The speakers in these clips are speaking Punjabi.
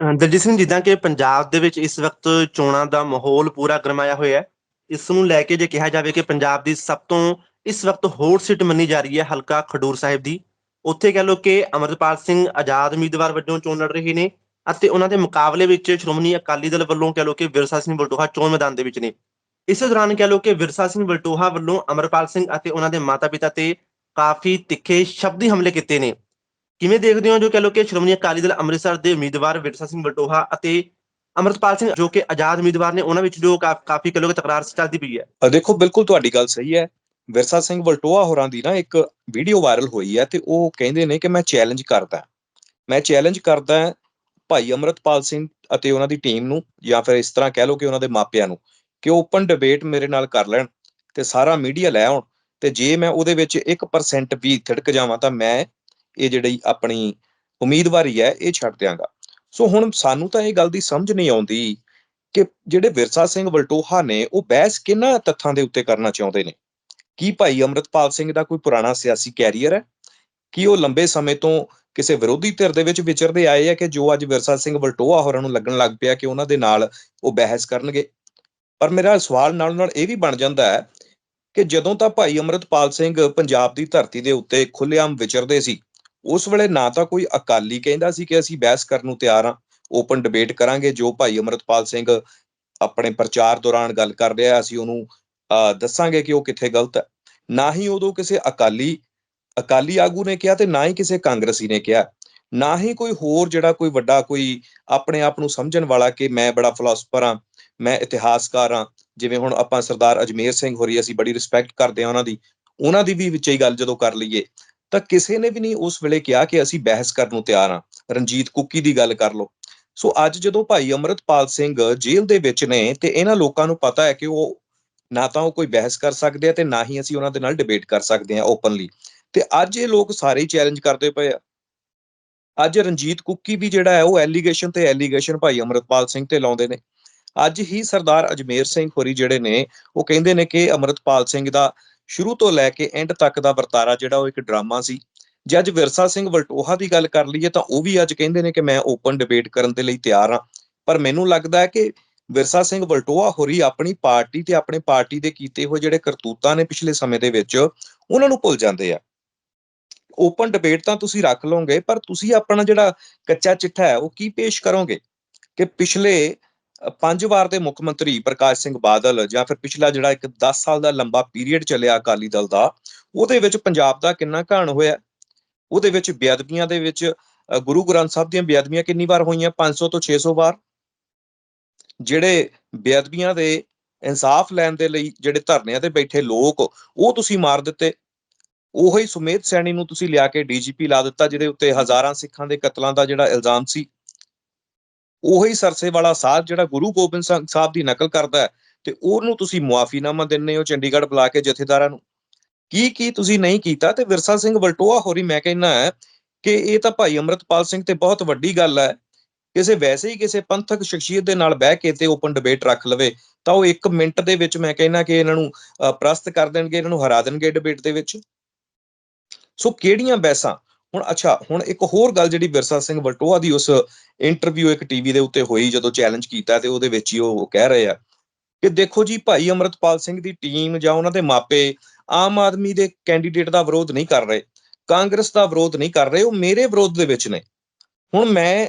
ਦਲਜੀਤ ਸਿੰਘ, ਜਿੱਦਾਂ ਕਿ ਪੰਜਾਬ ਦੇ ਵਿੱਚ ਇਸ ਵਕਤ ਚੋਣਾਂ ਦਾ ਮਾਹੌਲ ਪੂਰਾ ਗਰਮਾਇਆ ਹੋਇਆ ਹੈ, ਇਸ ਨੂੰ ਲੈ ਕੇ ਜੇ ਕਿਹਾ ਜਾਵੇ ਕਿ ਪੰਜਾਬ ਦੀ ਸਭ ਤੋਂ ਇਸ ਵਕਤ ਹੌਟ ਸੀਟ ਮੰਨੀ ਜਾ ਰਹੀ ਹੈ ਹਲਕਾ ਖਡੂਰ ਸਾਹਿਬ ਦੀ, ਉੱਥੇ ਕਹਿ ਲਓ ਕਿ ਅਮਰਪਾਲ ਸਿੰਘ ਆਜ਼ਾਦ ਉਮੀਦਵਾਰ ਵਜੋਂ ਚੋਣ ਲੜ ਰਹੇ ਨੇ ਅਤੇ ਉਹਨਾਂ ਦੇ ਮੁਕਾਬਲੇ ਵਿੱਚ ਸ਼੍ਰੋਮਣੀ ਅਕਾਲੀ ਦਲ ਵੱਲੋਂ ਕਹਿ ਲਓ ਕਿ ਵਿਰਸਾ ਸਿੰਘ ਬਲਟੋਹਾ ਚੋਣ ਮੈਦਾਨ ਦੇ ਵਿੱਚ ਨੇ। ਇਸੇ ਦੌਰਾਨ ਕਹਿ ਲਓ ਕਿ ਵਿਰਸਾ ਸਿੰਘ ਬਲਟੋਹਾ ਵੱਲੋਂ ਅਮਰਪਾਲ ਸਿੰਘ ਅਤੇ ਉਹਨਾਂ ਦੇ ਮਾਤਾ-ਪਿਤਾ ਤੇ ਕਾਫੀ ਤਿੱਖੇ ਸ਼ਬਦੀ ਹਮਲੇ ਕੀਤੇ ਨੇ। ਕਿਵੇਂ ਦੇਖਦੇ ਹੋ ਜੋ ਕਹਿ ਲਓ ਕਿ ਸ਼੍ਰੋਮਣੀ ਅਕਾਲੀ ਦਲ ਅੰਮ੍ਰਿਤਸਰ ਦੇ ਉਮੀਦਵਾਰ ਵਿਰਸਾ ਸਿੰਘ ਬਲਟੋਹਾ ਅਤੇ ਅਮਰਪਾਲ ਸਿੰਘ ਜੋ ਕਿ ਆਜ਼ਾਦ ਉਮੀਦਵਾਰ ਨੇ, ਉਹਨਾਂ ਵਿੱਚ ਜੋ ਕਾਫੀ ਕਹਿ ਲਓ ਕਿ ਤਕਰਾਰ ਚੱਲਦੀ ਪਈ ਹੈ। ਦੇਖੋ, ਬਿਲਕੁਲ ਤੁਹਾਡੀ ਗੱਲ ਸਹੀ ਹੈ। ਵਿਰਸਾ ਸਿੰਘ ਵਲਟੋਆ ਹੋਰਾਂ ਦੀ ਨਾ ਇੱਕ ਵੀਡੀਓ ਵਾਇਰਲ ਹੋਈ ਹੈ ਤੇ ਉਹ ਕਹਿੰਦੇ ਨੇ ਕਿ ਮੈਂ ਚੈਲੰਜ ਕਰਦਾ ਮੈਂ ਚੈਲੰਜ ਕਰਦਾ ਭਾਈ ਅਮਰਤਪਾਲ ਸਿੰਘ ਅਤੇ ਉਹਨਾਂ ਦੀ ਟੀਮ ਨੂੰ ਜਾਂ ਫਿਰ ਇਸ ਤਰ੍ਹਾਂ ਕਹਿ ਲਓ ਕਿ ਉਹਨਾਂ ਦੇ ਮਾਪਿਆਂ ਨੂੰ ਕਿ ਓਪਨ ਡਿਬੇਟ ਮੇਰੇ ਨਾਲ ਕਰ ਲੈਣ ਤੇ ਸਾਰਾ ਮੀਡੀਆ ਲੈ ਆਉਣ ਤੇ ਜੇ ਮੈਂ ਉਹਦੇ ਵਿੱਚ 1% ਵੀ ਥਿੜਕ ਜਾਵਾਂ ਤਾਂ ਮੈਂ ਇਹ ਜਿਹੜੀ ਆਪਣੀ ਉਮੀਦਵਾਰੀ ਹੈ, ਇਹ ਛੱਡ ਦਿਆਂਗਾ। ਸੋ ਹੁਣ ਸਾਨੂੰ ਤਾਂ ਇਹ ਗੱਲ ਦੀ ਸਮਝ ਨਹੀਂ ਆਉਂਦੀ ਕਿ ਜਿਹੜੇ ਵਿਰਸਾ ਸਿੰਘ ਵਲਟੋਹਾ ਨੇ, ਉਹ ਬਹਿਸ ਕਿਹਨਾਂ ਤੱਥਾਂ ਦੇ ਉੱਤੇ ਕਰਨਾ ਚਾਹੁੰਦੇ ਨੇ? ਕੀ ਭਾਈ ਅਮਰਤਪਾਲ ਸਿੰਘ ਦਾ ਕੋਈ ਪੁਰਾਣਾ ਸਿਆਸੀ ਕੈਰੀਅਰ ਹੈ? ਕੀ ਉਹ ਲੰਬੇ ਸਮੇਂ ਤੋਂ ਕਿਸੇ ਵਿਰੋਧੀ ਧਿਰ ਦੇ ਵਿੱਚ ਵਿਚਰਦੇ ਆਏ ਆ ਕਿ ਜੋ ਅੱਜ ਵਿਰਸਾ ਸਿੰਘ ਵਲਟੋਹਾ ਹੋਰਾਂ ਨੂੰ ਲੱਗਣ ਲੱਗ ਪਿਆ ਕਿ ਉਹਨਾਂ ਦੇ ਨਾਲ ਉਹ ਬਹਿਸ ਕਰਨਗੇ? ਪਰ ਮੇਰਾ ਸਵਾਲ ਨਾਲ ਨਾਲ ਇਹ ਵੀ ਬਣ ਜਾਂਦਾ ਹੈ ਕਿ ਜਦੋਂ ਤਾਂ ਭਾਈ ਅਮਰਤਪਾਲ ਸਿੰਘ ਪੰਜਾਬ ਦੀ ਧਰਤੀ ਦੇ ਉੱਤੇ ਖੁੱਲ੍ਹੇਆਮ ਵਿਚਰਦੇ ਸੀ ਉਸ ਵੇਲੇ ਨਾ ਤਾਂ ਕੋਈ ਅਕਾਲੀ ਕਹਿੰਦਾ ਸੀ ਕਿ ਅਸੀਂ ਬਹਿਸ ਕਰਨ ਨੂੰ ਤਿਆਰ ਹਾਂ ਓਪਨ ਡਿਬੇਟ ਕਰਾਂਗੇ, ਜੋ ਭਾਈ ਅਮਰਤਪਾਲ ਸਿੰਘ ਆਪਣੇ ਪ੍ਰਚਾਰ ਦੌਰਾਨ ਗੱਲ ਕਰ ਰਿਹਾ ਅਸੀਂ ਉਹਨੂੰ ਦੱਸਾਂਗੇ ਕਿ ਉਹ ਕਿੱਥੇ ਗਲਤ ਹੈ। ਨਾ ਹੀ ਉਦੋਂ ਕਿਸੇ ਅਕਾਲੀ ਅਕਾਲੀ ਆਗੂ ਨੇ ਕਿਹਾ ਤੇ ਨਾ ਹੀ ਕਿਸੇ ਕਾਂਗਰਸੀ ਨੇ ਕਿਹਾ। ਨਾ ਹੀ ਕੋਈ ਹੋਰ ਜਿਹੜਾ ਕੋਈ ਵੱਡਾ ਕੋਈ ਆਪਣੇ ਆਪ ਨੂੰ ਸਮਝਣ ਵਾਲਾ ਕਿ ਮੈਂ ਬੜਾ ਫਿਲਾਸਫਰ ਹਾਂ, ਮੈਂ ਇਤਿਹਾਸਕਾਰ ਹਾਂ, ਜਿਵੇਂ ਹੁਣ ਆਪਾਂ ਸਰਦਾਰ ਅਜਮੇਰ ਸਿੰਘ ਹੋਰੀ ਅਸੀਂ ਬੜੀ ਰਿਸਪੈਕਟ ਕਰਦੇ ਹਾਂ ਉਹਨਾਂ ਦੀ ਉਹਨਾਂ ਦੀ ਵੀ ਵਿੱਚੇ ਹੀ ਗੱਲ ਜਦੋਂ ਕਰ ਲਈਏ। ਤਾਂ ਕਿਸੇ ਨੇ ਵੀ ਨਹੀਂ ਉਸ ਵੇਲੇ ਕਿਹਾ ਕਿ ਅਸੀਂ ਬਹਿਸ ਕਰਨ ਨੂੰ ਤਿਆਰ ਹਾਂ। ਰਣਜੀਤ ਕੁੱਕੀ ਦੀ ਗੱਲ ਕਰ ਲਓ। ਸੋ ਅੱਜ ਜਦੋਂ ਭਾਈ ਅਮਰਤਪਾਲ ਸਿੰਘ ਜੇਲ੍ਹ ਦੇ ਵਿੱਚ ਨੇ ਤੇ ਇਹਨਾਂ ਲੋਕਾਂ ਨੂੰ ਪਤਾ ਹੈ ਕਿ ਉਹ ਨਾ ਤਾਂ ਉਹ ਕੋਈ ਬਹਿਸ ਕਰ ਸਕਦੇ ਆ ਤੇ ਨਾ ਹੀ ਅਸੀਂ ਉਹਨਾਂ ਦੇ ਨਾਲ ਡਿਬੇਟ ਕਰ ਸਕਦੇ ਆ ਓਪਨਲੀ ਤੇ ਅੱਜ ਇਹ ਲੋਕ ਸਾਰੇ ਹੀ ਚੈਲੰਜ ਕਰਦੇ ਪਏ ਆ। ਅੱਜ ਰਣਜੀਤ ਕੁੱਕੀ ਵੀ ਜਿਹੜਾ ਹੈ ਉਹ ਐਲੀਗੇਸ਼ਨ ਤੇ ਐਲੀਗੇਸ਼ਨ ਭਾਈ ਅਮਰਤਪਾਲ ਸਿੰਘ ਤੇ ਲਾਉਂਦੇ ਨੇ। ਅੱਜ ਹੀ ਸਰਦਾਰ ਅਜਮੇਰ ਸਿੰਘ ਹੋਰੀ ਜਿਹੜੇ ਨੇ ਉਹ ਕਹਿੰਦੇ ਨੇ ਕਿ ਅਮਰਤਪਾਲ ਸਿੰਘ ਦਾ ਸ਼ੁਰੂ ਤੋਂ ਲੈ ਕੇ ਐਂਡ ਤੱਕ ਦਾ ਵਰਤਾਰਾ ਜਿਹੜਾ ਉਹ ਇੱਕ ਡਰਾਮਾ ਸੀ। ਜੇ ਅੱਜ ਵਿਰਸਾ ਸਿੰਘ ਵਲਟੋਹਾ ਦੀ ਗੱਲ ਕਰ ਲਈਏ ਤਾਂ ਉਹ ਵੀ ਅੱਜ ਕਹਿੰਦੇ ਨੇ ਕਿ ਮੈਂ ਓਪਨ ਡਿਬੇਟ ਕਰਨ ਦੇ ਲਈ ਤਿਆਰ ਹਾਂ। ਪਰ ਮੈਨੂੰ ਲੱਗਦਾ ਹੈ ਕਿ ਵਿਰਸਾ ਸਿੰਘ ਵਲਟੋਹਾ ਹੋਰੀ ਆਪਣੀ ਪਾਰਟੀ ਤੇ ਆਪਣੇ ਪਾਰਟੀ ਦੇ ਕੀਤੇ ਹੋਏ ਜਿਹੜੇ ਕਰਤੂਤਾਂ ਨੇ ਪਿਛਲੇ ਸਮੇਂ ਦੇ ਵਿੱਚ, ਉਹਨਾਂ ਨੂੰ ਭੁੱਲ ਜਾਂਦੇ ਆ। ਓਪਨ ਡਿਬੇਟ ਤਾਂ ਤੁਸੀਂ ਰੱਖ ਲਓਗੇ, ਪਰ ਤੁਸੀਂ ਆਪਣਾ ਜਿਹੜਾ ਕੱਚਾ ਚਿੱਠਾ ਹੈ, ਉਹ ਕੀ ਪੇਸ਼ ਕਰੋਗੇ? ਕਿ ਪਿਛਲੇ ਪੰਜ ਵਾਰ ਦੇ ਮੁੱਖ ਮੰਤਰੀ ਪ੍ਰਕਾਸ਼ ਸਿੰਘ ਬਾਦਲ ਜਾਂ ਫਿਰ ਪਿਛਲਾ ਜਿਹੜਾ ਇੱਕ 10 ਸਾਲ ਦਾ ਲੰਬਾ ਪੀਰੀਅਡ ਚੱਲਿਆ ਅਕਾਲੀ ਦਲ ਦਾ, ਉਹਦੇ ਵਿੱਚ ਪੰਜਾਬ ਦਾ ਕਿੰਨਾ ਘਾਣ ਹੋਇਆ? ਉਹਦੇ ਵਿੱਚ ਬੇਅਦਬੀਆਂ ਦੇ ਵਿੱਚ ਗੁਰੂ ਗ੍ਰੰਥ ਸਾਹਿਬ ਦੀਆਂ ਬੇਅਦਬੀਆਂ ਕਿੰਨੀ ਵਾਰ ਹੋਈਆਂ? 500 ਤੋਂ 600 ਵਾਰ? ਜਿਹੜੇ ਬੇਅਦਬੀਆਂ ਦੇ ਇਨਸਾਫ ਲੈਣ ਦੇ ਲਈ ਜਿਹੜੇ ਧਰਨਿਆਂ ਤੇ ਬੈਠੇ ਲੋਕ, ਉਹ ਤੁਸੀਂ ਮਾਰ ਦਿੱਤੇ। ਉਹੀ ਸੁਮੇਧ ਸੈਣੀ ਨੂੰ ਤੁਸੀਂ ਲਿਆ ਕੇ ਡੀਜੀਪੀ ਲਾ ਦਿੱਤਾ, ਜਿਹਦੇ ਉੱਤੇ ਹਜ਼ਾਰਾਂ ਸਿੱਖਾਂ ਦੇ ਕਤਲਾਂ ਦਾ ਜਿਹੜਾ ਇਲਜ਼ਾਮ ਸੀ। ਉਹੀ ਸਰਸੇ ਵਾਲਾ ਸਾਧ ਜਿਹੜਾ ਗੁਰੂ ਗੋਬਿੰਦ ਸਿੰਘ ਸਾਹਿਬ ਦੀ ਨਕਲ ਕਰਦਾ ਹੈ ਤੇ ਉਹਨੂੰ ਤੁਸੀਂ ਮੁਆਫੀਨਾਮਾ ਦਿੰਨੇ ਹੋ ਚੰਡੀਗੜ੍ਹ ਬੁਲਾ ਕੇ ਜਥੇਦਾਰਾਂ ਨੂੰ। ਕੀ ਕੀ ਤੁਸੀਂ ਨਹੀਂ ਕੀਤਾ? ਤੇ ਵਿਰਸਾ ਸਿੰਘ ਵਲਟੋਆ ਹੋਰੀ ਮੈਂ ਕਹਿੰਦਾ ਹੈ ਕਿ ਇਹ ਤਾਂ ਭਾਈ ਅਮਰਤਪਾਲ ਸਿੰਘ ਤੇ ਬਹੁਤ ਵੱਡੀ ਗੱਲ ਹੈ। ਕਿਸੇ ਵੈਸੇ ਹੀ ਕਿਸੇ ਪੰਥਕ ਸ਼ਖਸੀਅਤ ਦੇ ਨਾਲ ਬਹਿ ਕੇ ਤੇ ਓਪਨ ਡਿਬੇਟ ਰੱਖ ਲਵੇ, ਤਾਂ ਉਹ 1 ਮਿੰਟ ਦੇ ਵਿੱਚ ਮੈਂ ਕਹਿੰਦਾ ਕਿ ਇਹਨਾਂ ਨੂੰ ਪ੍ਰਸਤ ਕਰ ਦੇਣਗੇ, ਇਹਨਾਂ ਨੂੰ ਹਰਾ ਦੇਣਗੇ ਡਿਬੇਟ ਦੇ ਵਿੱਚ। ਸੋ ਕਿਹੜੀਆਂ ਬੈਸਾਂ ਹੁਣ ਅੱਛਾ, ਹੁਣ ਇੱਕ ਹੋਰ ਗੱਲ ਜਿਹੜੀ ਵਿਰਸਾ ਸਿੰਘ ਵਲਟੋਆ ਦੀ ਉਸ ਇੰਟਰਵਿਊ ਇੱਕ ਟੀਵੀ ਦੇ ਉੱਤੇ ਹੋਈ ਜਦੋਂ ਚੈਲੰਜ ਕੀਤਾ ਤੇ ਉਹਦੇ ਵਿੱਚ ਹੀ ਉਹ ਕਹਿ ਰਹੇ ਆ ਕਿ ਦੇਖੋ ਜੀ, ਭਾਈ ਅਮਰਤਪਾਲ ਸਿੰਘ ਦੀ ਟੀਮ ਜਾਂ ਉਹਨਾਂ ਦੇ ਮਾਪੇ ਆਮ ਆਦਮੀ ਦੇ ਕੈਂਡੀਡੇਟ ਦਾ ਵਿਰੋਧ ਨਹੀਂ ਕਰ ਰਹੇ, ਕਾਂਗਰਸ ਦਾ ਵਿਰੋਧ ਨਹੀਂ ਕਰ ਰਹੇ, ਉਹ ਮੇਰੇ ਵਿਰੋਧ ਦੇ ਵਿੱਚ ਨੇ। ਹੁਣ ਮੈਂ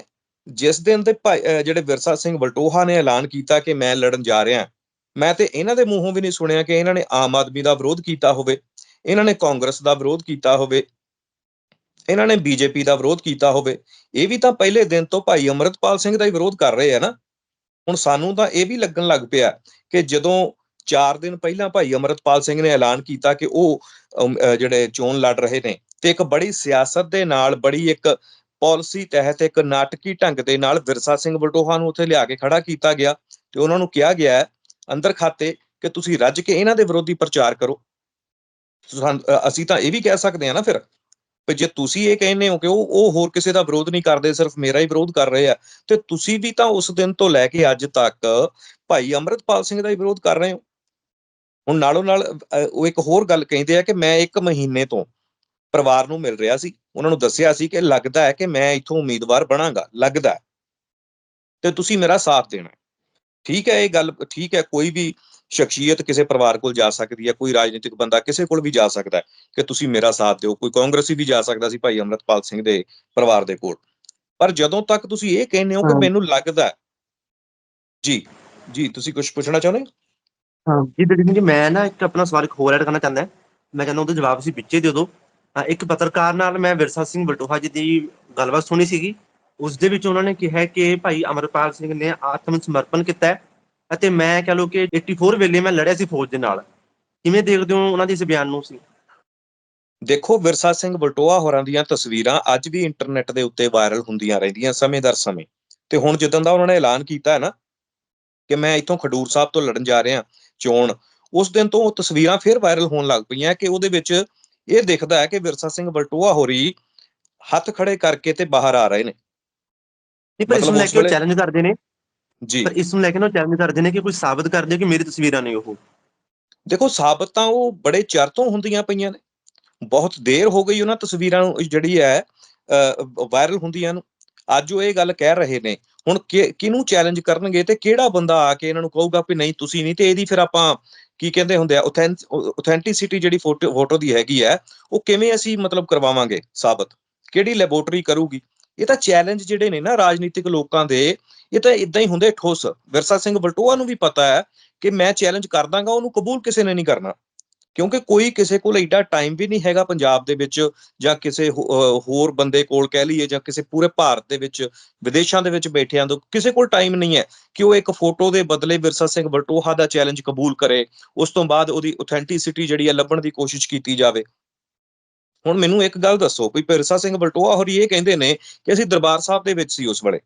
ਜਿਸ ਦਿਨ ਦੇ ਭਾਈ ਜਿਹੜੇ ਵਿਰਸਾ ਸਿੰਘ ਵਲਟੋਹਾ ਨੇ ਐਲਾਨ ਕੀਤਾ ਕਿ ਮੈਂ ਲੜਨ ਜਾ ਰਿਹਾ, ਮੈਂ ਤੇ ਇਹਨਾਂ ਦੇ ਮੂੰਹੋਂ ਵੀ ਨਹੀਂ ਸੁਣਿਆ ਕਿ ਇਹਨਾਂ ਨੇ ਆਮ ਆਦਮੀ ਦਾ ਵਿਰੋਧ ਕੀਤਾ ਹੋਵੇ, ਇਹਨਾਂ ਨੇ ਕਾਂਗਰਸ ਦਾ ਵਿਰੋਧ ਕੀਤਾ ਹੋਵੇ ਇਹਨਾਂ ਨੇ ਬੀਜੇਪੀ ਦਾ ਵਿਰੋਧ ਕੀਤਾ ਹੋਵੇ ਇਹ ਵੀ ਤਾਂ ਪਹਿਲੇ ਦਿਨ ਤੋਂ ਭਾਈ ਅਮਰਤਪਾਲ ਸਿੰਘ ਦਾ ਹੀ ਵਿਰੋਧ ਕਰ ਰਹੇ ਆ ਨਾ। ਹੁਣ ਸਾਨੂੰ ਤਾਂ ਇਹ ਵੀ ਲੱਗਣ ਲੱਗ ਪਿਆ ਕਿ ਜਦੋਂ 4 ਦਿਨ ਪਹਿਲਾਂ ਭਾਈ ਅਮਰਤਪਾਲ ਸਿੰਘ ਨੇ ਐਲਾਨ ਕੀਤਾ ਕਿ ਉਹ ਜਿਹੜੇ ਚੋਣ ਲੜ ਰਹੇ ਨੇ ਤੇ ਇੱਕ ਬੜੀ ਸਿਆਸਤ ਦੇ ਨਾਲ ਬੜੀ ਇੱਕ ਪਾਲਿਸੀ ਤਹਿਤ ਇੱਕ ਨਾਟਕੀ ਢੰਗ ਦੇ ਨਾਲ ਵਿਰਸਾ ਸਿੰਘ ਵਲਟੋਹਾ ਨੂੰ ਉੱਥੇ ਲਿਆ ਕੇ ਖੜਾ ਕੀਤਾ ਗਿਆ ਤੇ ਉਹਨਾਂ ਨੂੰ ਕਿਹਾ ਗਿਆ ਹੈ, ਅੰਦਰ ਖਾਤੇ ਕਿ ਤੁਸੀਂ ਰੱਜ ਕੇ ਇਹਨਾਂ ਦੇ ਵਿਰੋਧੀ ਪ੍ਰਚਾਰ ਕਰੋ। ਅਸੀਂ ਤਾਂ ਇਹ ਵੀ ਕਹਿ ਸਕਦੇ ਹਾਂ ਨਾ ਫਿਰ। ਵੀ ਜੇ ਤੁਸੀਂ ਇਹ ਕਹਿੰਦੇ ਹੋ ਕਿ ਉਹ ਉਹ ਹੋਰ ਕਿਸੇ ਦਾ ਵਿਰੋਧ ਨਹੀਂ ਕਰਦੇ, ਸਿਰਫ ਮੇਰਾ ਹੀ ਵਿਰੋਧ ਕਰ ਰਹੇ ਆ, ਤੇ ਤੁਸੀਂ ਵੀ ਤਾਂ ਉਸ ਦਿਨ ਤੋਂ ਲੈ ਕੇ ਅੱਜ ਤੱਕ ਭਾਈ ਅਮਰਤਪਾਲ ਸਿੰਘ ਦਾ ਹੀ ਵਿਰੋਧ ਕਰ ਰਹੇ ਹੋ। ਹੁਣ ਨਾਲੋਂ ਨਾਲ ਉਹ ਇੱਕ ਹੋਰ ਗੱਲ ਕਹਿੰਦੇ ਆ ਕਿ ਮੈਂ ਇੱਕ ਮਹੀਨੇ ਤੋਂ ਪਰਿਵਾਰ ਨੂੰ ਮਿਲ ਰਿਹਾ ਸੀ। ਉਹਨਾਂ ਨੂੰ ਦੱਸਿਆ ਸੀ ਕਿ ਲੱਗਦਾ ਹੈ ਕਿ ਮੈਂ ਇੱਥੋਂ ਉਮੀਦਵਾਰ ਬਣਾਂਗਾ, ਲੱਗਦਾ ਤੇ ਤੁਸੀਂ ਮੇਰਾ ਸਾਥ ਦੇਣਾ ਠੀਕ ਹੈ, ਇਹ ਗੱਲ ਠੀਕ ਹੈ, ਕੋਈ ਵੀ ਸ਼ਖਸੀਅਤ ਕਿਸੇ ਪਰਿਵਾਰ ਕੋਲ ਜਾ ਸਕਦੀ ਹੈ ਕੋਈ ਰਾਜਨੀਤਿਕ ਬੰਦਾ ਕਿਸੇ ਕੋਲ ਵੀ ਜਾ ਸਕਦਾ ਹੈ ਕਿ ਤੁਸੀਂ ਮੇਰਾ ਸਾਥ ਦਿਓ ਕੋਈ ਕਾਂਗਰਸੀ ਵੀ ਜਾ ਸਕਦਾ ਸੀ ਭਾਈ ਅਮਰਤਪਾਲ ਸਿੰਘ ਦੇ ਪਰਿਵਾਰ ਦੇ ਕੋਲ। ਪਰ ਜਦੋਂ ਤੱਕ ਤੁਸੀਂ ਇਹ ਕਹਿੰਦੇ ਹੋ ਕਿ। ਮੈਨੂੰ ਲੱਗਦਾ ਜੀ ਜੀ ਤੁਸੀਂ ਕੁਝ ਪੁੱਛਣਾ ਚਾਹੁੰਦੇ ਹੋ? ਜੀ ਦੀਦੀ ਜੀ ਮੈਂ ਨਾ ਇੱਕ ਆਪਣਾ ਸਵਾਲ ਇੱਕ ਹੋਰ ਐਡ ਕਰਨਾ ਚਾਹੁੰਦਾ ਮੈਂ ਚਾਹੁੰਦਾ ਉਹਦਾ ਜਵਾਬ ਸੀ ਵਿੱਚੇ ਦੇ ਦਿਓ। ਹਾਂ, ਇੱਕ ਪੱਤਰਕਾਰ ਨਾਲ ਮੈਂ ਵਿਰਸਾ ਸਿੰਘ ਬਲਟੋਹਾ ਜੀ ਦੀ ਗੱਲਬਾਤ ਸੁਣੀ ਸੀਗੀ। ਉਸ ਦੇ ਵਿੱਚ ਉਹਨਾਂ ਨੇ ਕਿਹਾ ਕਿ ਭਾਈ ਅਮਰਪਾਲ ਸਿੰਘ ਨੇ ਆਤਮ ਸਮਰਪਣ ਕੀਤਾ ਹੈ। ਅਤੇ ਮੈਂ ਕਹ ਲਓ ਕਿ 84 ਵੇਲੇ ਮੈਂ ਲੜਿਆ ਸੀ ਫੌਜ ਦੇ ਨਾਲ। ਕਿਵੇਂ ਦੇਖਦੇ ਹੋ ਉਹਨਾਂ ਦੇ ਇਸ ਬਿਆਨ ਨੂੰ ਸੀ ਦੇਖੋ ਵਿਰਸਾ ਸਿੰਘ ਬਲਟੋਆ ਹੋਰਾਂ ਦੀਆਂ ਤਸਵੀਰਾਂ ਅੱਜ ਵੀ ਇੰਟਰਨੈਟ ਦੇ ਉੱਤੇ ਵਾਇਰਲ ਹੁੰਦੀਆਂ ਰਹਿੰਦੀਆਂ ਸਮੇਂ ਦਰ ਸਮੇਂ। ਤੇ ਹੁਣ ਜਦੋਂ ਦਾ ਉਹਨਾਂ ਨੇ ਐਲਾਨ ਕੀਤਾ ਹੈ ਨਾ ਕਿ ਮੈਂ ਇੱਥੋਂ ਖਡੂਰ ਸਾਹਿਬ ਤੋਂ ਲੜਨ ਜਾ ਰਿਹਾ ਚੋਣ ਉਸ ਦਿਨ ਤੋਂ ਉਹ ਤਸਵੀਰਾਂ ਫਿਰ ਵਾਇਰਲ ਹੋਣ ਲੱਗ ਪਈਆਂ ਕਿ ਉਹਦੇ ਵਿੱਚ ਇਹ ਦਿਖਦਾ ਹੈ ਕਿ ਵਿਰਸਾ ਸਿੰਘ ਬਲਟੋਆ ਹੋਰੀ ਹੱਥ ਖੜੇ ਕਰਕੇ ਤੇ ਬਾਹਰ ਆ ਰਹੇ ਨੇ। ਨਹੀਂ ਪਰ ਇਸ ਨੂੰ ਲੈ ਕੇ ਚੈਲੰਜ ਕਰਦੇ ਨੇ। ਜੀ। ਪਰ ਇਸ ਨੂੰ ਲੈ ਕੇ ਨਾ ਚੈਲੰਜ ਕਰਦੇ ਨੇ ਕਿ ਕੋਈ ਸਾਬਤ ਕਰ ਦੇ ਕਿ ਮੇਰੀ ਤਸਵੀਰਾਂ ਨੇ ਉਹ। ਦੇਖੋ ਸਾਬਤ ਤਾਂ ਉਹ ਬੜੇ ਚਿਰ ਤੋਂ ਹੁੰਦੀਆਂ ਪਈਆਂ ਨੇ। ਬਹੁਤ ਦੇਰ ਹੋ ਗਈ ਉਹਨਾਂ ਤਸਵੀਰਾਂ ਨੂੰ ਜਿਹੜੀ ਹੈ ਵਾਇਰਲ ਹੁੰਦੀਆਂ ਨੂੰ। ਅੱਜ ਉਹ ਇਹ ਗੱਲ ਕਹਿ ਰਹੇ ਨੇ। ਹੁਣ ਕਿ- ਕਿਹਨੂੰ ਚੈਲੰਜ ਕਰਨਗੇ ਤੇ ਕਿਹੜਾ ਬੰਦਾ ਆ ਕੇ ਇਹਨਾਂ ਨੂੰ ਕਹੂਗਾ ਵੀ ਨਹੀਂ ਤੁਸੀਂ ਨਹੀਂ ਤੇ ਇਹਦੀ ਫਿਰ ਆਪਾਂ ਕੀ ਕਹਿੰਦੇ ਹੁੰਦੇ ਆ ਆਥੈਂਟਿਸਿਟੀ ਜਿਹੜੀ ਫੋਟੋ ਫੋਟੋ ਦੀ ਹੈਗੀ ਹੈ ਉਹ ਕਿਵੇਂ ਅਸੀਂ ਮਤਲਬ ਕਰਵਾਵਾਂਗੇ ਸਾਬਤ? ਕਿਹੜੀ ਲੈਬੋਰਟਰੀ ਕਰੂਗੀ? ਇਹ ਤਾਂ ਚੈਲੰਜ ਜਿਹੜੇ ਨੇ ਨਾ ਰਾਜਨੀਤਿਕ ਲੋਕਾਂ ਦੇ, ਇਹ ਤਾਂ ਇਦਾਂ ਹੀ ਹੁੰਦੇ ਠੋਸ। ਵਿਰਸਾ ਸਿੰਘ ਬਲਟੋਆ ਨੂੰ ਵੀ ਪਤਾ ਹੈ ਕਿ ਮੈਂ ਚੈਲੰਜ ਕਰ ਦਾਂਗਾ, ਉਹਨੂੰ ਕਬੂਲ ਕਿਸੇ ਨੇ ਨਹੀਂ ਕਰਨਾ। ਕਿਉਂਕਿ ਕੋਈ ਕਿਸੇ ਕੋਲ ਐਡਾ ਟਾਈਮ ਵੀ ਨਹੀਂ ਹੈਗਾ ਪੰਜਾਬ ਦੇ ਵਿੱਚ, ਜਾਂ ਕਿਸੇ ਹੋ- ਹੋਰ ਬੰਦੇ ਕੋਲ ਕਹਿ ਲਈਏ, ਜਾਂ ਕਿਸੇ ਪੂਰੇ ਭਾਰਤ ਦੇ ਵਿੱਚ, ਵਿਦੇਸ਼ਾਂ ਦੇ ਵਿੱਚ ਬੈਠਿਆਂ ਤੋਂ ਕਿਸੇ ਕੋਲ ਟਾਈਮ ਨਹੀਂ ਹੈ ਕਿ ਉਹ ਇੱਕ ਫੋਟੋ ਦੇ ਬਦਲੇ ਵਿਰਸਾ ਸਿੰਘ ਬਲਟੋਹਾ ਦਾ ਚੈਲੰਜ ਕਬੂਲ ਕਰੇ। ਉਸ ਤੋਂ ਬਾਅਦ ਉਹਦੀ ਆਥੈਂਟਿਸਿਟੀ ਜਿਹੜੀ ਹੈ ਲੱਭਣ ਦੀ ਕੋਸ਼ਿਸ਼ ਕੀਤੀ ਜਾਵੇ। ਹੁਣ ਮੈਨੂੰ ਇੱਕ ਗੱਲ ਦੱਸੋ, ਵੀ ਪਿਰਸਾ ਸਿੰਘ ਬਲਟੋਆ ਹੋਰੀ ਇਹ ਕਹਿੰਦੇ ਨੇ ਕਿ ਅਸੀਂ ਦਰਬਾਰ ਸਾਹਿਬ ਦੇ ਵਿੱਚ ਸੀ ਉਸ ਵੇਲੇ।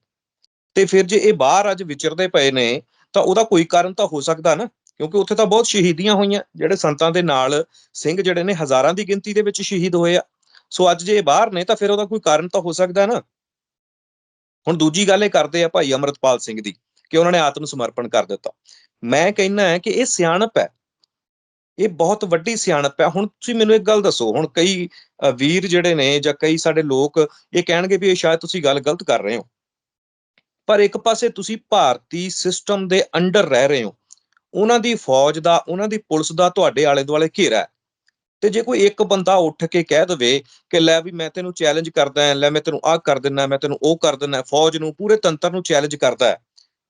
ਤੇ ਫਿਰ ਜੇ ਇਹ ਬਾਹਰ ਅੱਜ ਵਿਚਰਦੇ ਪਏ ਨੇ, ਤਾਂ ਉਹਦਾ ਕੋਈ ਕਾਰਨ ਤਾਂ ਹੋ ਸਕਦਾ ਨਾ? ਕਿਉਂਕਿ ਉੱਥੇ ਤਾਂ ਬਹੁਤ ਸ਼ਹੀਦੀਆਂ ਹੋਈਆਂ, ਜਿਹੜੇ ਸੰਤਾਂ ਦੇ ਨਾਲ ਸਿੰਘ ਜਿਹੜੇ ਨੇ, ਹਜ਼ਾਰਾਂ ਦੀ ਗਿਣਤੀ ਦੇ ਵਿੱਚ ਸ਼ਹੀਦ ਹੋਏ ਆ। ਸੋ ਅੱਜ ਜੇ ਇਹ ਬਾਹਰ ਨੇ, ਤਾਂ ਫਿਰ ਉਹਦਾ ਕੋਈ ਕਾਰਨ ਤਾਂ ਹੋ ਸਕਦਾ ਨਾ? ਹੁਣ ਦੂਜੀ ਗੱਲ ਇਹ ਕਰਦੇ ਆ ਭਾਈ ਅਮਰਤਪਾਲ ਸਿੰਘ ਦੀ, ਕਿ ਉਹਨਾਂ ਨੇ ਆਤਮ ਸਮਰਪਣ ਕਰ ਦਿੱਤਾ। ਮੈਂ ਕਹਿੰਨਾ ਹੈ ਕਿ ਇਹ ਸਿਆਣਪ ਹੈ। ਇਹ ਬਹੁਤ ਵੱਡੀ ਸਿਆਣਪ ਹੈ। ਹੁਣ ਤੁਸੀਂ ਮੈਨੂੰ ਇੱਕ ਗੱਲ ਦੱਸੋ, ਹੁਣ ਕਈ ਵੀਰ ਜਿਹੜੇ ਨੇ ਜਾਂ ਕਈ ਸਾਡੇ ਲੋਕ ਇਹ ਕਹਿਣਗੇ ਵੀ ਇਹ ਸ਼ਾਇਦ ਤੁਸੀਂ ਗੱਲ ਗਲਤ ਕਰ ਰਹੇ ਹੋ। ਪਰ ਇੱਕ ਪਾਸੇ ਤੁਸੀਂ ਭਾਰਤੀ ਸਿਸਟਮ ਦੇ ਅੰਡਰ ਰਹਿ ਰਹੇ ਹੋ। ਉਹਨਾਂ ਦੀ ਫੌਜ ਦਾ, ਉਹਨਾਂ ਦੀ ਪੁਲਿਸ ਦਾ ਤੁਹਾਡੇ ਆਲੇ ਦੁਆਲੇ ਘੇਰਾ ਤੇ ਜੇ ਕੋਈ ਇੱਕ ਬੰਦਾ ਉੱਠ ਕੇ ਕਹਿ ਦਵੇ ਕਿ ਲੈ ਵੀ ਮੈਂ ਤੈਨੂੰ ਚੈਲੰਜ ਕਰਦਾ ਹਾਂ, ਲੈ ਮੈਂ ਤੈਨੂੰ ਆਹ ਕਰ ਦਿੰਨਾ ਮੈਂ ਤੈਨੂੰ ਉਹ ਕਰ ਦਿੰਨਾ ਫੌਜ ਨੂੰ, ਪੂਰੇ ਤੰਤਰ ਨੂੰ ਚੈਲੰਜ ਕਰਦਾ ਹੈ।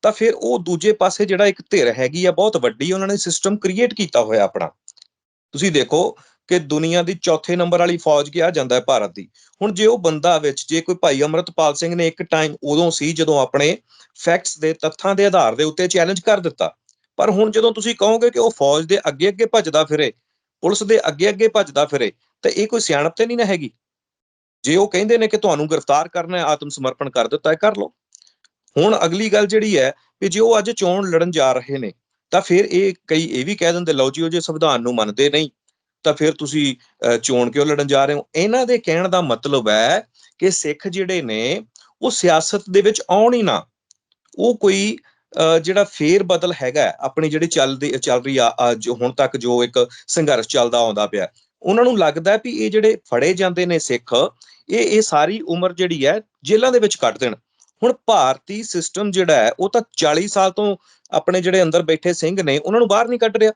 ਤਾਂ ਫਿਰ ਉਹ ਦੂਜੇ ਪਾਸੇ ਜਿਹੜਾ ਇੱਕ ਧਿਰ ਹੈਗੀ ਆ, ਬਹੁਤ ਵੱਡੀ, ਉਹਨਾਂ ਨੇ ਸਿਸਟਮ ਕ੍ਰੀਏਟ ਕੀਤਾ ਹੋਇਆ ਆਪਣਾ। ਤੁਸੀਂ ਦੇਖੋ ਕਿ ਦੁਨੀਆ ਦੀ ਚੌਥੇ ਨੰਬਰ ਵਾਲੀ ਫੌਜ ਕਿਹਾ ਜਾਂਦਾ ਹੈ ਭਾਰਤ ਦੀ। ਹੁਣ ਜੇ ਉਹ ਬੰਦਾ ਵਿੱਚ, ਜੇ ਕੋਈ ਭਾਈ ਅਮਰਤਪਾਲ ਸਿੰਘ ਨੇ ਇੱਕ ਟਾਈਮ ਉਦੋਂ ਸੀ ਜਦੋਂ ਆਪਣੇ ਫੈਕਟਸ ਦੇ, ਤੱਥਾਂ ਦੇ ਆਧਾਰ ਦੇ ਉੱਤੇ ਚੈਲੰਜ ਕਰ ਦਿੱਤਾ। ਪਰ ਹੁਣ ਜਦੋਂ ਤੁਸੀਂ ਕਹੋਗੇ ਕਿ ਉਹ ਫੌਜ ਦੇ ਅੱਗੇ ਅੱਗੇ ਭੱਜਦਾ ਫਿਰੇ, ਪੁਲਿਸ ਦੇ ਅੱਗੇ ਅੱਗੇ ਭੱਜਦਾ ਫਿਰੇ, ਤਾਂ ਇਹ ਕੋਈ ਸਿਆਣਪ ਤੇ ਨਹੀਂ ਨਾ ਹੈਗੀ। ਜੇ ਉਹ ਕਹਿੰਦੇ ਨੇ ਕਿ ਤੁਹਾਨੂੰ ਗ੍ਰਿਫਤਾਰ ਕਰਨਾ ਹੈ ਆਤਮ ਸਮਰਪਣ ਕਰ ਦਿੱਤਾ ਹੈ, ਕਰ ਲਓ। ਹੁਣ ਅਗਲੀ ਗੱਲ ਜਿਹੜੀ ਹੈ ਕਿ ਜੇ ਉਹ ਅੱਜ ਚੋਣ ਲੜਨ ਜਾ ਰਹੇ ਨੇ ਤਾਂ ਫਿਰ ਇਹ ਕਈ ਇਹ ਵੀ ਕਹਿ ਦਿੰਦੇ ਲਓ ਜੀ ਉਹ ਜੇ ਸੰਵਿਧਾਨ ਨੂੰ ਮੰਨਦੇ ਨਹੀਂ ਤਾਂ ਫਿਰ ਤੁਸੀਂ ਅਹ, ਚੋਣ ਕਿਉਂ ਲੜਨ ਜਾ ਰਹੇ ਹੋ? ਇਹਨਾਂ ਦੇ ਕਹਿਣ ਦਾ ਮਤਲਬ ਹੈ ਕਿ ਸਿੱਖ ਜਿਹੜੇ ਨੇ ਉਹ ਸਿਆਸਤ ਦੇ ਵਿੱਚ ਆਉਣ ਹੀ ਨਾ। ਉਹ ਕੋਈ ਅਹ, ਜਿਹੜਾ ਫੇਰ ਬਦਲ ਹੈਗਾ ਆਪਣੀ ਜਿਹੜੀ ਚੱਲਦੀ ਚੱਲ ਰਹੀ ਆ ਜੋ ਹੁਣ ਤੱਕ ਜੋ ਇੱਕ ਸੰਘਰਸ਼ ਚੱਲਦਾ ਆਉਂਦਾ ਪਿਆ ਉਹਨਾਂ ਨੂੰ ਲੱਗਦਾ ਵੀ ਇਹ ਜਿਹੜੇ ਫੜੇ ਜਾਂਦੇ ਨੇ ਸਿੱਖ ਇਹ ਇਹ ਸਾਰੀ ਉਮਰ ਜਿਹੜੀ ਹੈ ਜੇਲ੍ਹਾਂ ਦੇ ਵਿੱਚ ਕੱਟ ਦੇਣ। ਹੁਣ ਭਾਰਤੀ ਸਿਸਟਮ ਜਿਹੜਾ ਹੈ, ਉਹ ਤਾਂ 40 ਸਾਲ ਤੋਂ ਆਪਣੇ ਜਿਹੜੇ ਅੰਦਰ ਬੈਠੇ ਸਿੰਘ ਨੇ, ਉਹਨਾਂ ਨੂੰ ਬਾਹਰ ਨਹੀਂ ਕੱਢ ਰਿਹਾ।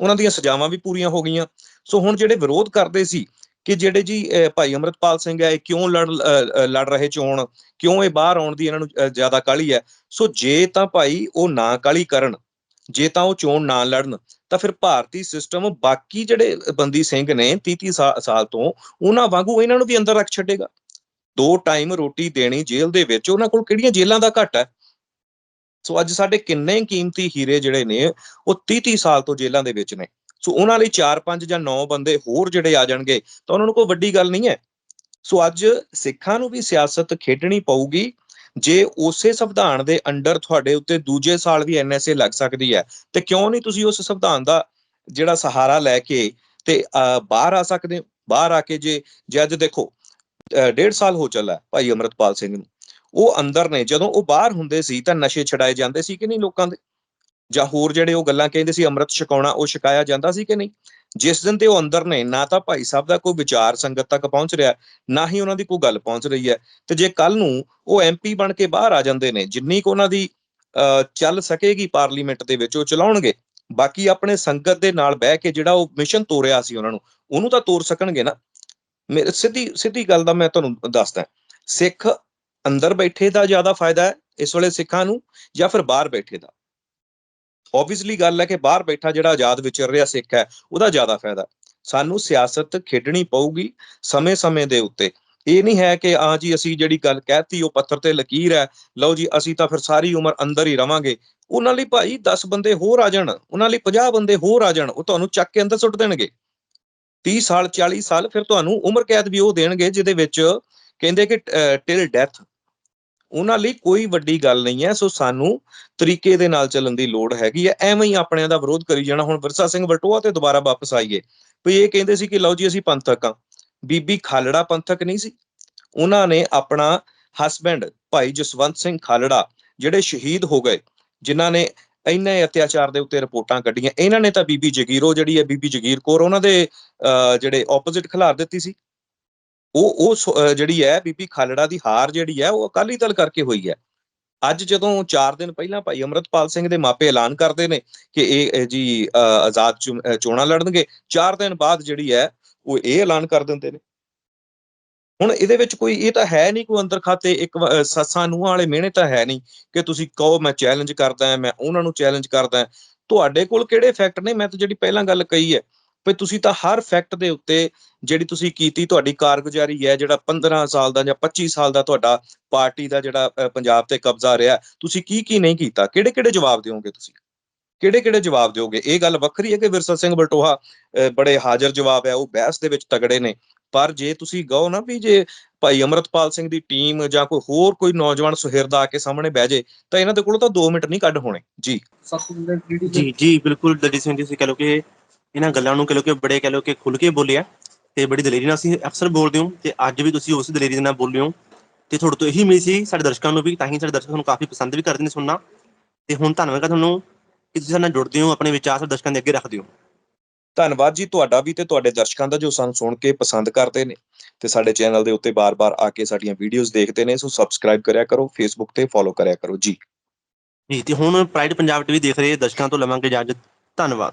ਉਹਨਾਂ ਦੀਆਂ ਸਜ਼ਾਵਾਂ ਵੀ ਪੂਰੀਆਂ ਹੋ ਗਈਆਂ। ਸੋ ਹੁਣ ਜਿਹੜੇ ਵਿਰੋਧ ਕਰਦੇ ਸੀ ਕਿ ਜਿਹੜੇ ਜੀ ਭਾਈ ਅਮਰਤਪਾਲ ਸਿੰਘ ਹੈ, ਇਹ ਕਿਉਂ ਲੜ ਲੜ ਰਹੇ ਚੋਣ? ਕਿਉਂ ਇਹ ਬਾਹਰ ਆਉਣ ਦੀ ਇਹਨਾਂ ਨੂੰ ਜ਼ਿਆਦਾ ਕਾਹਲੀ ਹੈ? ਸੋ ਜੇ ਤਾਂ ਭਾਈ ਉਹ ਨਾ ਕਾਹਲੀ ਕਰਨ, ਜੇ ਤਾਂ ਉਹ ਚੋਣ ਨਾ ਲੜਨ, ਤਾਂ ਫਿਰ ਭਾਰਤੀ ਸਿਸਟਮ ਬਾਕੀ ਜਿਹੜੇ ਬੰਦੀ ਸਿੰਘ ਨੇ 30 30 ਸਾਲ ਤੋਂ, ਉਹਨਾਂ ਵਾਂਗੂ ਇਹਨਾਂ ਨੂੰ ਵੀ ਅੰਦਰ ਰੱਖ ਛੱਡੇਗਾ। ਦੋ ਟਾਈਮ ਰੋਟੀ ਦੇਣੀ ਜੇਲ੍ਹ ਦੇ ਵਿੱਚ, ਉਹਨਾਂ ਕੋਲ ਕਿਹੜੀਆਂ ਜੇਲ੍ਹਾਂ ਦਾ ਘੱਟ ਹੈ? ਸੋ ਅੱਜ ਸਾਡੇ ਕਿੰਨੇ ਕੀਮਤੀ ਹੀਰੇ ਜਿਹੜੇ ਨੇ, ਉਹ 30 30 ਸਾਲ ਤੋਂ ਜੇਲ੍ਹਾਂ ਦੇ ਵਿੱਚ ਨੇ। ਸੋ ਉਹਨਾਂ ਲਈ 4 5 ਜਾਂ 9 ਬੰਦੇ ਹੋਰ ਜਿਹੜੇ ਆ ਜਾਣਗੇ, ਤਾਂ ਉਹਨਾਂ ਨੂੰ ਕੋਈ ਵੱਡੀ ਗੱਲ ਨਹੀਂ ਹੈ। ਸੋ ਅੱਜ ਸਿੱਖਾਂ ਨੂੰ ਵੀ ਸਿਆਸਤ ਖੇਡਣੀ ਪਊਗੀ, ਜੇ ਉਸੇ ਸੰਵਿਧਾਨ ਦੇ ਅੰਡਰ ਤੁਹਾਡੇ ਉੱਤੇ ਦੂਜੇ ਸਾਲ ਵੀ ਐਨਐਸਏ ਲੱਗ ਸਕਦੀ ਹੈ, ਤੇ ਕਿਉਂ ਨਹੀਂ ਤੁਸੀਂ ਉਸ ਸੰਵਿਧਾਨ ਦਾ ਜਿਹੜਾ ਸਹਾਰਾ ਲੈ ਕੇ ਤੇ ਬਾਹਰ ਆ ਸਕਦੇ ਹੋ? ਬਾਹਰ ਆ ਕੇ ਜੇ ਜੇ ਅੱਜ ਦੇਖੋ ਅਹ, ਡੇਢ ਸਾਲ ਹੋ ਚੱਲਾ ਭਾਈ ਅਮਰਤਪਾਲ ਸਿੰਘ ਨੂੰ। ਉਹ ਅੰਦਰ ਨੇ ਜਦੋਂ ਉਹ ਬਾਹਰ ਹੁੰਦੇ ਸੀ ਤਾਂ ਨਸ਼ੇ ਛਡਾਏ ਜਾਂਦੇ ਸੀ ਕਿ ਨਹੀਂ ਲੋਕਾਂ ਦੇ? ਜਾਂ ਹੋਰ ਜਿਹੜੇ ਉਹ ਗੱਲਾਂ ਕਹਿੰਦੇ ਸੀ ਅੰਮ੍ਰਿਤ ਛਕਾਉਣਾ ਉਹ ਛਕਾਇਆ ਜਾਂਦਾ ਸੀ ਕਿ ਨਹੀਂ? ਜਿਸ ਦਿਨ ਤੇ ਉਹ ਅੰਦਰ ਨੇ ਨਾ ਤਾਂ ਭਾਈ ਸਾਹਿਬ ਦਾ ਕੋਈ ਵਿਚਾਰ ਸੰਗਤ ਤੱਕ ਪਹੁੰਚ ਰਿਹਾ ਨਾ ਹੀ ਉਹਨਾਂ ਦੀ ਕੋਈ ਗੱਲ ਪਹੁੰਚ ਰਹੀ ਹੈ। ਤੇ ਜੇ ਕੱਲ ਨੂੰ ਉਹ ਐਮਪੀ ਬਣ ਕੇ ਬਾਹਰ ਆ ਜਾਂਦੇ ਨੇ ਜਿੰਨੀ ਕੁ ਉਹਨਾਂ ਦੀ ਅਹ, ਚੱਲ ਸਕੇਗੀ ਪਾਰਲੀਮੈਂਟ ਦੇ ਵਿੱਚ ਉਹ ਚਲਾਉਣਗੇ। ਬਾਕੀ ਆਪਣੇ ਸੰਗਤ ਦੇ ਨਾਲ ਬਹਿ ਕੇ ਜਿਹੜਾ ਉਹ ਮਿਸ਼ਨ ਤੋਰਿਆ ਸੀ ਉਹਨਾਂ ਨੂੰ ਉਹਨੂੰ ਤਾਂ ਤੋਰ ਸਕਣਗੇ ਨਾ। ਮੇਰੇ ਸਿੱਧੀ ਸਿੱਧੀ ਗੱਲ ਦਾ ਮੈਂ ਤੁਹਾਨੂੰ ਦੱਸਦਾ, ਸਿੱਖ ਅੰਦਰ ਬੈਠੇ ਦਾ ਜ਼ਿਆਦਾ ਫਾਇਦਾ ਹੈ ਇਸ ਵੇਲੇ ਸਿੱਖਾਂ ਨੂੰ ਜਾਂ ਫਿਰ ਬਾਹਰ ਬੈਠੇ ਦਾ? ਓਬਵੀਅਸਲੀ ਗੱਲ ਹੈ ਕਿ ਬਾਹਰ ਬੈਠਾ ਜਿਹੜਾ ਆਜ਼ਾਦ ਵਿਚਰ ਰਿਹਾ ਸਿੱਖ ਹੈ, ਉਹਦਾ ਜ਼ਿਆਦਾ ਫਾਇਦਾ ਸਾਨੂੰ ਸਿਆਸਤ ਖੇਡਣੀ ਪਊਗੀ ਸਮੇਂ-ਸਮੇਂ ਦੇ ਉੱਤੇ। ਇਹ ਨਹੀਂ ਹੈ ਕਿ ਆ ਜੀ ਅਸੀਂ ਜਿਹੜੀ ਗੱਲ ਕਹਿਤੀ, ਉਹ ਪੱਥਰ ਤੇ ਲਕੀਰ ਹੈ, ਲਓ ਜੀ ਅਸੀਂ ਤਾਂ ਫਿਰ ਸਾਰੀ ਉਮਰ ਅੰਦਰ ਹੀ ਰਵਾਂਗੇ। ਉਹਨਾਂ ਲਈ ਭਾਈ 10 ਬੰਦੇ ਹੋਰ ਆ ਜਾਣ, ਉਹਨਾਂ ਲਈ 50 ਬੰਦੇ ਹੋਰ ਆ ਜਾਣ, ਉਹ ਤੁਹਾਨੂੰ ਚੱਕ ਕੇ ਅੰਦਰ ਸੁੱਟ ਦੇਣਗੇ। 30 ਸਾਲ 40 ਸਾਲ ਫਿਰ ਤੁਹਾਨੂੰ ਉਮਰ ਕੈਦ ਵੀ ਉਹ ਦੇਣਗੇ ਜਿਹਦੇ ਵਿੱਚ ਕਹਿੰਦੇ ਕਿ ਟਿਲ ਡੈਥ ਉਹਨਾਂ ਲਈ ਕੋਈ ਵੱਡੀ ਗੱਲ ਨਹੀਂ ਹੈ, ਸੋ ਸਾਨੂੰ ਤਰੀਕੇ ਦੇ ਨਾਲ ਚੱਲਣ ਦੀ ਲੋੜ ਹੈਗੀ ਹੈ। ਐਵੇਂ ਹੀ ਆਪਣਿਆਂ ਦਾ ਵਿਰੋਧ ਕਰੀ ਜਾਣਾ। ਹੁਣ ਵਿਰਸਾ ਸਿੰਘ ਵਟੋਆ ਤੇ ਦੁਬਾਰਾ ਵਾਪਸ ਆਈਏ। ਵੀ ਇਹ ਕਹਿੰਦੇ ਸੀ ਕਿ, ਲਓ ਜੀ, ਅਸੀਂ ਪੰਥਕ ਆ ਬੀਬੀ ਖਾਲੜਾ ਪੰਥਕ ਨਹੀਂ ਸੀ। ਉਹਨਾਂ ਨੇ ਆਪਣਾ ਹਸਬੈਂਡ ਭਾਈ ਜਸਵੰਤ ਸਿੰਘ ਖਾਲੜਾ, ਜਿਹੜੇ ਸ਼ਹੀਦ ਹੋ ਗਏ, ਜਿਨ੍ਹਾਂ ਨੇ ਇੰਨੇ ਅਤਿਆਚਾਰ ਦੇ ਉੱਤੇ ਰਿਪੋਰਟਾਂ ਕੱਢੀਆਂ। ਇਹਨਾਂ ਨੇ ਤਾਂ ਬੀਬੀ ਜਗੀਰੋ ਜਿਹੜੀ ਹੈ ਬੀਬੀ ਜਗੀਰ ਕੌਰ, ਉਹਨਾਂ ਦੇ ਜਿਹੜੇ ਆਪੋਜ਼ਿਟ ਖਿਲਾਰ ਦਿੱਤੀ ਸੀ। ਉਹ ਉਹ ਸ- ਜਿਹੜੀ ਹੈ ਬੀਬੀ ਖਾਲੜਾ ਦੀ ਹਾਰ ਜਿਹੜੀ ਹੈ, ਉਹ ਅਕਾਲੀ ਦਲ ਕਰਕੇ ਹੋਈ ਹੈ। ਅੱਜ ਜਦੋਂ 4 ਦਿਨ ਪਹਿਲਾਂ ਭਾਈ ਅਮਰਤਪਾਲ ਸਿੰਘ ਦੇ ਮਾਪੇ ਐਲਾਨ ਕਰਦੇ ਨੇ ਕਿ ਇਹ ਜੀ ਆਜ਼ਾਦ ਚੁਣ- ਚੋਣਾਂ ਲੜਨਗੇ 4 ਦਿਨ ਬਾਅਦ ਜਿਹੜੀ ਹੈ, ਉਹ ਇਹ ਐਲਾਨ ਕਰ ਦਿੰਦੇ ਨੇ। ਹੁਣ ਇਹਦੇ ਵਿੱਚ ਕੋਈ ਇਹ ਤਾਂ ਹੈ ਨਹੀਂ ਕੋਈ ਅੰਦਰ ਖਾਤੇ ਇੱਕ ਸੱਸਾਂ ਨੂੰਹਾਂ ਵਾਲੇ ਮਿਹਣੇ ਤਾਂ ਹੈ ਨਹੀਂ ਕਿ ਤੁਸੀਂ ਕਹੋ ਮੈਂ ਚੈਲੰਜ ਕਰਦਾ ਮੈਂ ਉਹਨਾਂ ਨੂੰ ਚੈਲੰਜ ਕਰਦਾ ਤੁਹਾਡੇ ਕੋਲ ਕਿਹੜੇ ਫੈਕਟ ਨੇ? ਮੈਂ ਤਾਂ ਜਿਹੜੀ ਪਹਿਲਾਂ ਗੱਲ ਕਹੀ ਹੈ ਵੀ ਤੁਸੀਂ ਤਾਂ ਹਰ ਫੈਕਟ ਦੇ ਉੱਤੇ ਜਿਹੜੀ ਤੁਸੀਂ ਕੀਤੀ ਤੁਹਾਡੀ ਕਾਰਗੁਜ਼ਾਰੀ ਹੈ ਜਿਹੜਾ 15 ਸਾਲ ਦਾ ਜਾਂ 25 ਸਾਲ ਦਾ ਤੁਹਾਡਾ ਪਾਰਟੀ ਦਾ ਜਿਹੜਾ ਪੰਜਾਬ ਤੇ ਕਬਜ਼ਾ ਰਿਹਾ ਤੁਸੀਂ ਕੀ ਕੀ ਨਹੀਂ ਕੀਤਾ? ਕਿਹੜੇ ਕਿਹੜੇ ਜਵਾਬ ਦਿਓਗੇ ਤੁਸੀਂ? ਕਿਹੜੇ ਕਿਹੜੇ ਜਵਾਬ ਦਿਓਗੇ? ਇਹ ਗੱਲ ਵੱਖਰੀ ਹੈ ਕਿ ਵਿਰਸਾ ਸਿੰਘ ਬਲਟੋਹਾ ਅਹ, ਬੜੇ ਹਾਜ਼ਰ ਜਵਾਬ ਹੈ ਉਹ ਬਹਿਸ ਦੇ ਵਿੱਚ ਤਗੜੇ ਨੇ। ਪਰ ਜੇ ਤੁਸੀਂ ਕਹੋ ਨਾ ਵੀ ਜੇ ਭਾਈ ਅਮਰਤਪਾਲ ਸਿੰਘ ਦੀ ਟੀਮ ਜਾਂ ਕੋਈ ਹੋਰ ਕੋਈ ਨੌਜਵਾਨ ਸੁਹਿਰਦਾ ਆ ਕੇ ਸਾਹਮਣੇ ਬਹਿ ਜੇ, ਤਾਂ ਇਹਨਾਂ ਦੇ ਕੋਲੋਂ ਤਾਂ 2 ਮਿੰਟ ਨਹੀਂ ਕੱਢ ਹੋਣੇ। ਜੀ। ਜੀ ਜੀ, ਬਿਲਕੁਲ ਦਲਜੀਤ ਸਿੰਘ ਜੀ, ਤੁਸੀਂ ਕਹ ਲਓ ਕਿ ਇਹਨਾਂ ਗੱਲਾਂ ਨੂੰ ਕਹ ਲਓ ਕਿ ਬੜੇ ਕਹ ਲਓ ਕਿ ਖੁੱਲ ਕੇ ਬੋਲਿਆ ਤੇ ਬੜੀ ਦਲੇਰੀ ਨਾਲ ਅਸੀਂ ਅਕਸਰ ਬੋਲਦੇ ਹਾਂ ਤੇ ਅੱਜ ਵੀ ਤੁਸੀਂ ਉਸ ਦਲੇਰੀ ਦੇ ਨਾਲ ਬੋਲੇ ਹੋ ਤੇ ਤੁਹਾਡੇ ਤੋਂ ਇਹੀ ਉਮੀਦ ਸੀ ਸਾਡੇ ਦਰਸ਼ਕਾਂ ਨੂੰ ਵੀ, ਤਾਂ ਹੀ ਸਾਡੇ ਦਰਸ਼ਕ ਤੁਹਾਨੂੰ ਕਾਫੀ ਪਸੰਦ ਵੀ ਕਰਦੇ ਨੇ ਸੁਣਨਾ। ਤੇ ਹੁਣ ਧੰਨਵਾਦ ਤੁਹਾਨੂੰ ਕਿ ਤੁਸੀਂ ਸਾਡੇ ਨਾਲ ਜੁੜਦੇ ਹੋ, ਆਪਣੇ ਵਿਚਾਰ ਸਾਡੇ ਦਰਸ਼ਕਾਂ ਦੇ ਅੱਗੇ ਰੱਖਦੇ ਹੋ। ਧੰਨਵਾਦ ਜੀ ਤੁਹਾਡਾ ਵੀ ਤੇ ਤੁਹਾਡੇ ਦਰਸ਼ਕਾਂ ਦਾ ਜੋ ਸਾਨੂੰ ਸੁਣ ਕੇ ਪਸੰਦ ਕਰਦੇ ਨੇ ਤੇ ਸਾਡੇ ਚੈਨਲ ਦੇ ਉੱਤੇ ਬਾਰ-ਬਾਰ ਆ ਕੇ ਸਾਡੀਆਂ ਵੀਡੀਓਜ਼ ਦੇਖਦੇ ਨੇ, ਸੋ ਸਬਸਕ੍ਰਾਈਬ ਕਰਿਆ ਕਰੋ ਫੇਸਬੁੱਕ ਤੇ ਫੋਲੋ ਕਰਿਆ ਕਰੋ ਜੀ। ਜੀ, ਤੇ ਹੁਣ ਪ੍ਰਾਈਡ ਪੰਜਾਬ ਟੀਵੀ ਦੇਖ ਰਹੇ ਦਰਸ਼ਕਾਂ ਤੋਂ ਲਵਾਂਗੇ ਇਜਾਜ਼ਤ। ਧੰਨਵਾਦ।